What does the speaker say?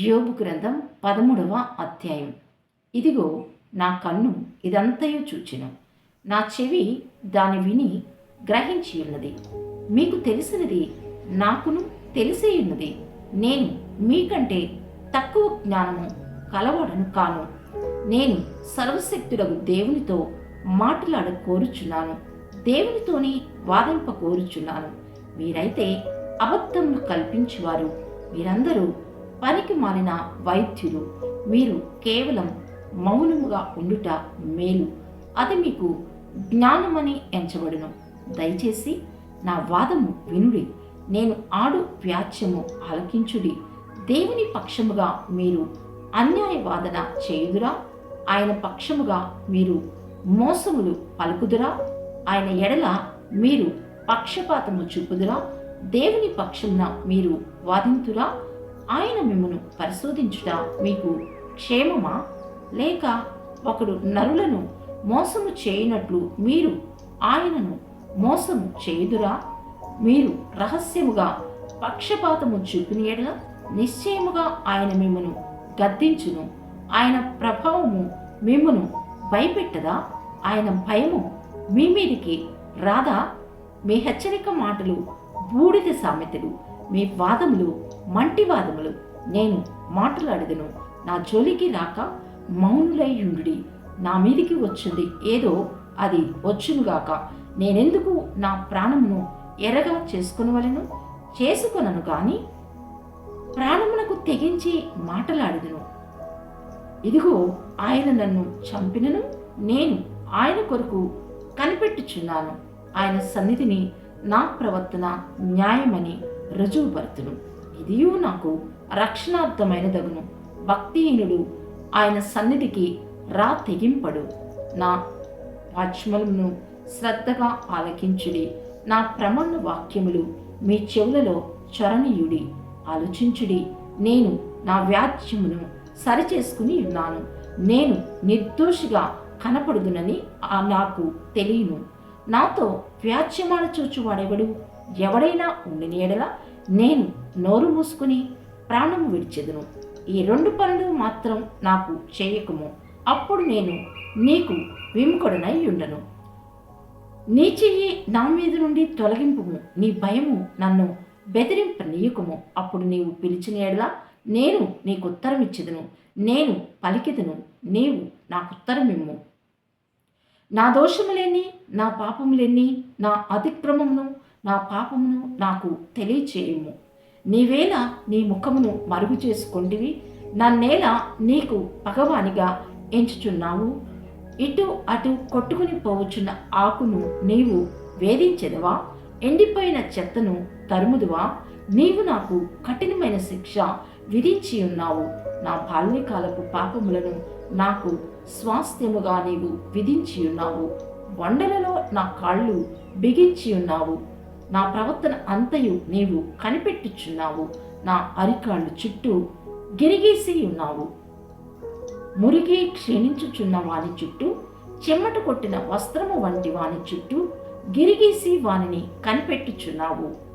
యోబు గ్రంథం పదమూడవ అధ్యాయం. ఇదిగో నా కన్ను ఇదంతయు చూచెను. నా చెవి దాని విని గ్రహించి ఉన్నది. మీకు తెలిసినది నాకును తెలిసే ఉన్నది. నేను మీకంటే తక్కువ జ్ఞానము కలవాడను కాను. నేను సర్వశక్తుడగు దేవునితో మాట్లాడ కోరుచున్నాను. దేవునితోనే వాదింప కోరుచున్నాను. మీరైతే అబద్ధములు కల్పించేవారు. మీరందరూ పనికి మారిన వైద్యులు మీరు కేవలం మౌనముగా ఉండుట మేలు. అది మీకు జ్ఞానమని ఎంచబడును. దయచేసి నా వాదము వినుడి. నేను ఆడు వ్యాచ్యము ఆలకించుడి. దేవుని పక్షముగా మీరు అన్యాయ వాదన చేయుదురా? ఆయన పక్షముగా మీరు మోసములు పలుకుదురా? ఆయన ఎడల మీరు పక్షపాతము చూపుదురా? దేవుని పక్షమున మీరు వాదింతురా? ఆయన మిమ్మను పరిశోధించుట మీకు క్షేమమా? లేక ఒకడు నరులను మోసము చేయనట్లు మీరు ఆయనను మోసము చేయుదురా? మీరు రహస్యముగా పక్షపాతము చూపిన ఎడల నిశ్చయముగా ఆయన మిమ్మను గద్దించును. ఆయన ప్రభావము మిమ్మను భయపెట్టదా? ఆయన భయము మీ మీదికి రాదా? మీ హెచ్చరిక మాటలు బూడిద సామెతలు. మీ వాదములు మంటి వాదములు. నేను మాట్లాడదును నా జోలికి రాక మౌనులయ్యుండి నా మీదికి వచ్చింది. ఏదో అది వచ్చునుగాక నేనెందుకు నా ప్రాణమును ఎరగా చేసుకునవలను? చేసుకొనను కానీ ప్రాణమునకు తెగించి మాటలాడదును. ఇదిగో ఆయన నన్ను చంపినను. నేను ఆయన కొరకు కనిపెట్టుచున్నాను. ఆయన సన్నిధిని నా ప్రవర్తన న్యాయమని రుజువుపరుతును ఇదియూ నాకు రక్షణార్థమైనదగును. భక్తిహీనుడు ఆయన సన్నిధికి రా తెగింపడు. నా వాచ్మలను శ్రద్ధగా ఆలకించుడి. నా ప్రమాణ వాక్యములు మీ చెవులలో చరణీయుడి. ఆలోచించుడి. నేను నా వ్యాజ్యమును సరిచేసుకుని ఉన్నాను. నేను నిర్దోషిగా కనపడుదునని నాకు తెలియను. నాతో వ్యాజ్యమాడ చూచువాడెవడు? ఎవడైనా ఉండిన ఎడల నేను నోరు మూసుకుని ప్రాణం విడిచెదను. ఈ రెండు పనులు మాత్రం నాకు చేయకము. అప్పుడు నేను నీకు విముఖుడనై ఉండను. నీ చెయ్యి నా మీద నుండి తొలగింపుము. నీ భయము నన్ను బెదిరింపనీయకుము. అప్పుడు నీవు పిలిచిన ఎడలా నేను నీకు ఉత్తరం ఇచ్చేదను నేను పలికిదను. నీవు నాకు ఉత్తరమిమ్ము నా దోషములేని నా పాపములేని నా అతిక్రమమును నా పాపమును నాకు తెలియచేయము. నీవేళ నీ ముఖమును మరుగు చేసుకొంటివి నన్నేల నీకు పగవానిగా ఎంచుచున్నావు. ఇటు అటు కొట్టుకుని పోవచ్చున్న ఆకును నీవు వేధించెదవా? ఎండిపోయిన చెత్తను తరుముదువా? నీవు నాకు కఠినమైన శిక్ష విధించి ఉన్నావు నా బాల్యకాలపు పాపములను నాకు స్వాస్థ్యముగా నీవు విధించి ఉన్నావు. వండలలో నా కాళ్ళు బిగించి ఉన్నావు. నా ప్రవర్తన అంతయు నీవు కనిపెట్టుచున్నావు. నా అరికాళ్ళు చుట్టూ గిరిగీసి ఉన్నావు. మురిగి క్షీణించుచున్న వాని చుట్టూ చెమ్మట కొట్టిన వస్త్రము వంటి వాని చుట్టూ గిరిగీసి వానిని కనిపెట్టుచున్నావు.